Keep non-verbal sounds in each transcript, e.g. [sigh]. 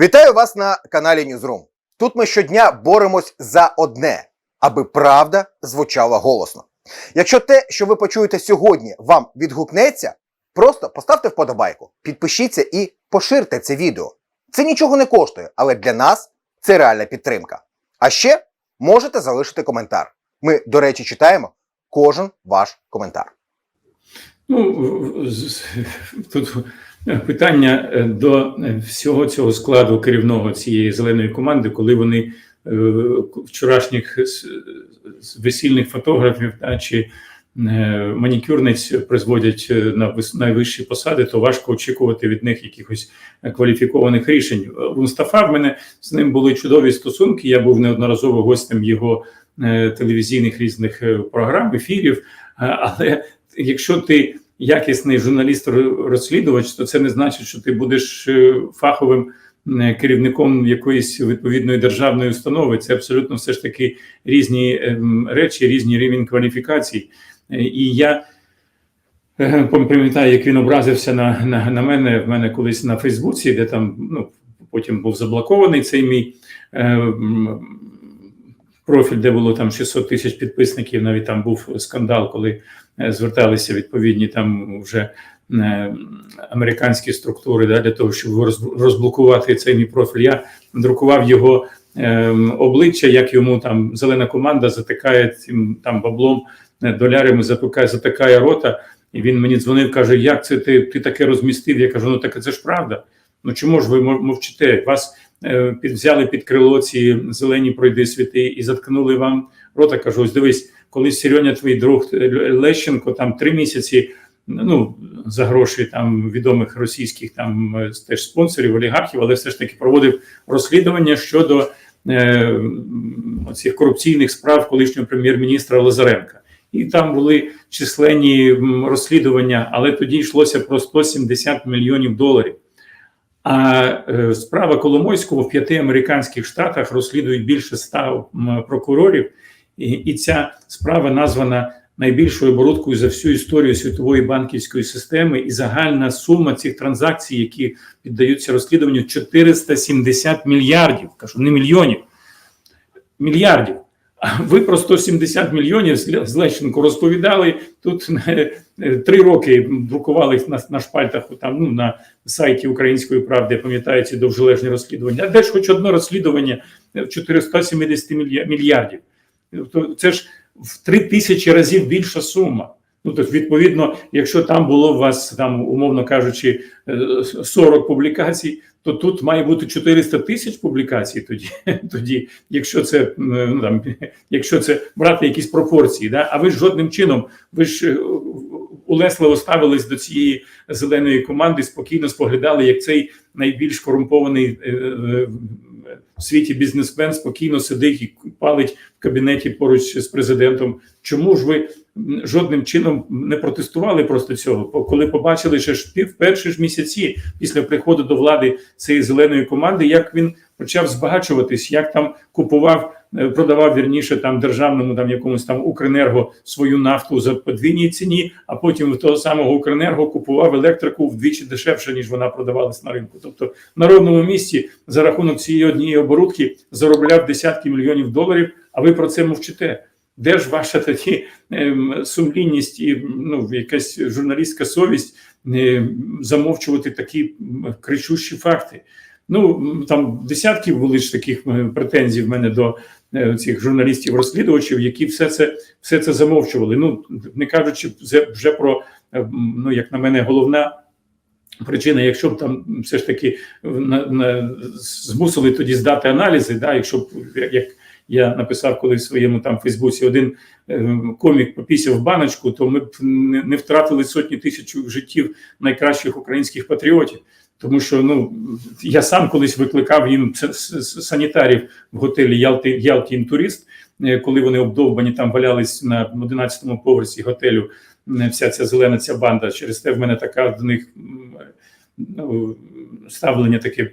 Вітаю вас на каналі Ньюзрум. Тут ми щодня боремось за одне, аби правда звучала голосно. Якщо те, що ви почуєте сьогодні, вам відгукнеться, просто поставте вподобайку, підпишіться і поширте це відео. Це нічого не коштує, але для нас це реальна підтримка. А ще можете залишити коментар. Ми, до речі, читаємо кожен ваш коментар. Ну, тут питання е, до всього цього складу керівного цієї зеленої команди, коли вони е, вчорашніх весільних фотографів та, чи е, манікюрниць призводять е, на найвищі посади, то важко очікувати від них якихось кваліфікованих рішень. У Мустафа в мене з ним були чудові стосунки. Я був неодноразово гостем його е, телевізійних різних е, програм, ефірів. Е, Але якщо ти якісний журналіст-розслідувач, то це не значить, що ти будеш е, фаховим е, керівником якоїсь відповідної державної установи. Це абсолютно все ж таки різні ем, речі, різні рівень кваліфікацій. Е, І я пам'ятаю, як він образився на, на, на мене в мене колись на Фейсбуці, де там ну, потім був заблокований цей мій. е, Профіль, де було там 600 тисяч підписників, навіть там був скандал, коли зверталися відповідні там вже е, американські структури да, для того, щоб розблокувати цей мій профіль. Я друкував його е, обличчя, як йому там зелена команда затикає цим там баблом, е, долярами затикає, затикає рота. І він мені дзвонив, каже: Як це ти, ти таке розмістив? Я кажу: ну так це ж правда. Ну чому ж ви мовчите? Вас е, взяли під крило ці зелені пройди світи і заткнули вам рота. Кажу, ось дивись, коли Сірьоня, твій друг е, Лещенко, там три місяці. Ну за гроші там відомих російських там е, теж спонсорів, олігархів, але все ж таки проводив розслідування щодо е, цих корупційних справ колишнього прем'єр-міністра Лазаренка. І там були численні розслідування, але тоді йшлося про 170 мільйонів доларів. А е, справа Коломойського в п'яти американських штатах розслідують більше ста прокурорів, і, ця справа названа найбільшою оборудкою за всю історію світової банківської системи. І загальна сума цих транзакцій, які піддаються розслідуванню, 470 мільярдів. Кажу, не мільйонів, мільярдів. Ви про 170 мільйонів з Лещенко розповідали тут е, е, три роки друкували на, на шпальтах там ну на сайті Української правди. Пам'ятаю ці довжележні розслідування. А де ж хоч одне розслідування в 470 мільярдів? Тобто це ж в три тисячі разів більша сума. Ну, тобто, відповідно, якщо там було у вас там, умовно кажучи, е, 40 публікацій, то тут має бути 400 тисяч публікацій. Тоді, [laughs] тоді, якщо це е, ну там, [laughs] якщо це брати якісь пропорції, да? а ви ж жодним чином, ви ж е, улесливо ставились до цієї зеленої команди, спокійно споглядали, як цей найбільш корумпований е, е, в світі бізнесмен спокійно сидить і палить в кабінеті поруч з президентом. Чому ж ви жодним чином не протестували просто цього? Коли побачили, що ж в перші ж місяці після приходу до влади цієї зеленої команди, як він почав збагачуватись, як там купував, е, продавав вірніше там державному там якомусь там Укренерго свою нафту за подвійній ціні, а потім в того самого Укренерго купував електрику вдвічі дешевше, ніж вона продавалась на ринку. Тобто на ровному місці за рахунок цієї однієї оборудки заробляв десятки мільйонів доларів. А ви про це мовчите? Де ж ваша тоді ем, сумлінність і ну якась журналістська совість е, замовчувати такі кричущі факти? Ну там десятки були ж таких претензій в мене до е, цих журналістів-розслідувачів, які все це все це замовчували. Ну не кажучи вже, про е, ну як на мене, головна. Причина, якщо б там все ж таки на, на, змусили тоді здати аналізи, да, якщо б як я написав коли в своєму там Фейсбуці, один е, комік попісяв баночку, то ми б не, втратили сотні тисяч життів найкращих українських патріотів. Тому що ну я сам колись викликав їм санітарів в готелі Ялти Ялті Інтурист, е, коли вони обдовбані там валялись на 11-му поверсі готелю. е, Вся ця зелена ця банда. Через те в мене така до них ну, ставлення таке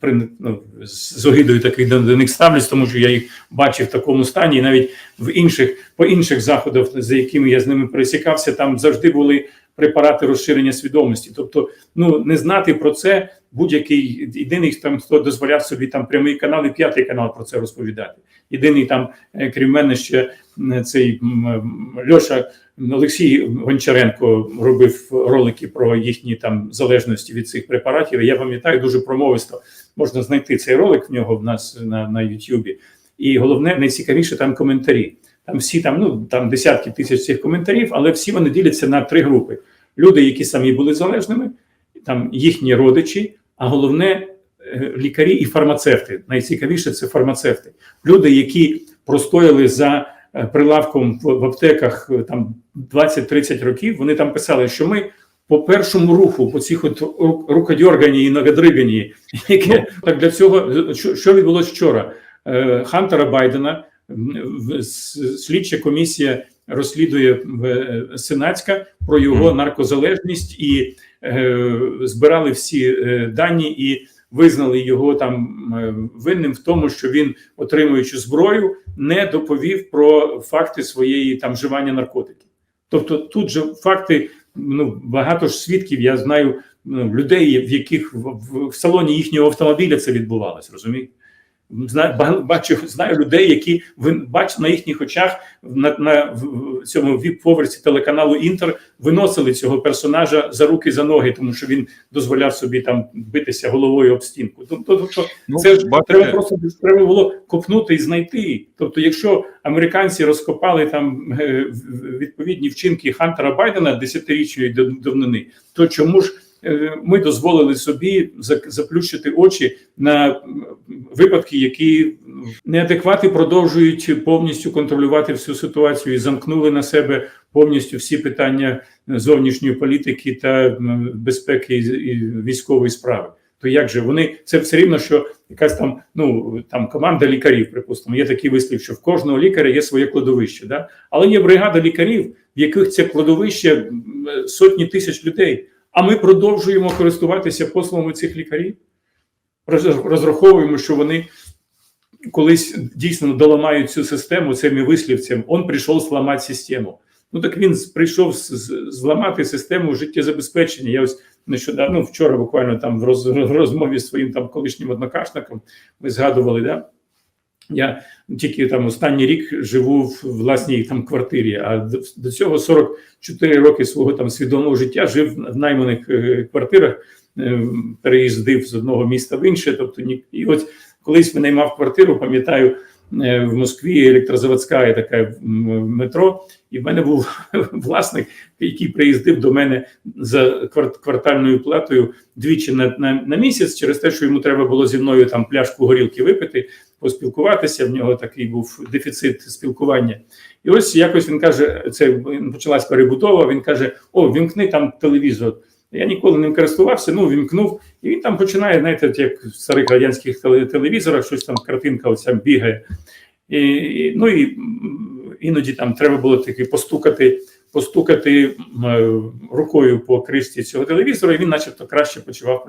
при ну, з огидою таких до, до них ставлюсь, тому що я їх бачив в такому стані, і навіть в інших по інших заходах, за якими я з ними пересікався, там завжди були препарати розширення свідомості. Тобто, ну не знати про це будь-який єдиний там, хто дозволяв собі там прямий канал і п'ятий канал про це розповідати. Єдиний там, е, крім мене, ще цей м, м, Льоша Олексій Гончаренко робив ролики про їхні там залежності від цих препаратів. Я пам'ятаю дуже промовисто. Можна знайти цей ролик в нього в нас на, на Ютубі. І головне, найцікавіше там коментарі. Там всі там, ну там десятки тисяч цих коментарів, але всі вони діляться на три групи: люди, які самі були залежними, там їхні родичі, а головне е, лікарі і фармацевти. Найцікавіше це фармацевти. Люди, які простояли за е, прилавком в, аптеках е, там 20-30 років. Вони там писали, що ми. По першому руху, по цих от ру- рукодьоргані і нагадригані, яке так для цього що, відбулося вчора? Хантера Байдена слідча комісія розслідує е, сенатська про його наркозалежність і е, збирали всі е, дані і визнали його там винним в тому, що він, отримуючи зброю, не доповів про факти своєї там вживання наркотиків. Тобто, тут же факти ну багато ж свідків. Я знаю ну, людей, в яких в, в, в салоні їхнього автомобіля це відбувалось, розумієте? Знаю, ба- бачу, знаю людей, які бачите на їхніх очах на, на в- цьому віп-поверсі телеканалу Інтер виносили цього персонажа за руки за ноги, тому що він дозволяв собі там битися головою об стінку. Тобто, Ну, це ж бачите, треба просто треба було копнути і знайти. Тобто, якщо американці розкопали там е, відповідні вчинки Хантера Байдена десятирічної дав- давнини, то чому ж ми дозволили собі за- заплющити очі на випадки, які неадеквати продовжують повністю контролювати всю ситуацію і замкнули на себе повністю всі питання зовнішньої політики та безпеки і військової справи. То як же вони це все рівно, що якась там ну там команда лікарів, припустимо, є такий вислів, що в кожного лікаря є своє кладовище, да? але є бригада лікарів, в яких це кладовище сотні тисяч людей. А ми продовжуємо користуватися послугами цих лікарів. Розраховуємо, що вони колись дійсно доламають цю систему цими вислівцями. Он прийшов зламати систему. Ну так він прийшов зламати систему життєзабезпечення. Я ось нещодавно, ну, вчора буквально там в розмові з своїм там колишнім однокашником ми згадували, да? Я тільки там останній рік живу в власній там квартирі, а до, цього 44 роки свого там свідомого життя жив в найманих е, квартирах, е, переїздив з одного міста в інше. Тобто і от колись винаймав квартиру, пам'ятаю, в Москві електрозаводська є така метро, і в мене був [laughs] власник, який приїздив до мене за квар- квартальною платою двічі на, на, на місяць, через те, що йому треба було зі мною там пляшку горілки випити, поспілкуватися. В нього такий був дефіцит спілкування. І ось якось він каже: це почалась перебудова. Він каже: О, вімкни там телевізор. Я ніколи ним користувався, ну вімкнув, і він там починає, знаєте, як в старих радянських телевізорах, щось там картинка оця бігає. І, ну і іноді там треба було таки постукати, постукати е, рукою по кришці цього телевізора, і він, начебто, краще почував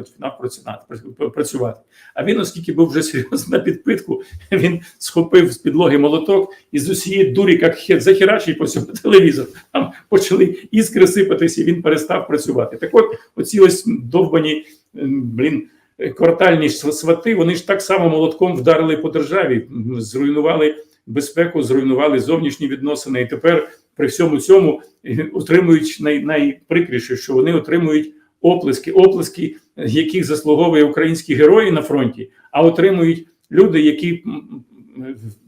працювати-. А він, оскільки був вже [laughs] серйозно на підпитку, він схопив з підлоги молоток і з усієї дурі, як хер, захерачив по цьому [laughs] телевізору. Там почали іскри сипатися, і він перестав працювати. Так от, оці ось довбані, блін, квартальні свати, вони ж так само молотком вдарили по державі, зруйнували безпеку, зруйнували зовнішні відносини. І тепер при всьому цьому е, отримують най, найприкріше, що вони отримують оплески, оплески, яких заслуговує українські герої на фронті, а отримують люди, які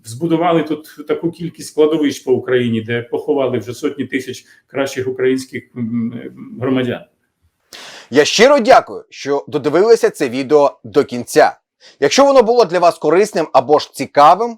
збудували тут таку кількість складовищ по Україні, де поховали вже сотні тисяч кращих українських громадян. Я щиро дякую, що додивилися це відео до кінця. Якщо воно було для вас корисним або ж цікавим,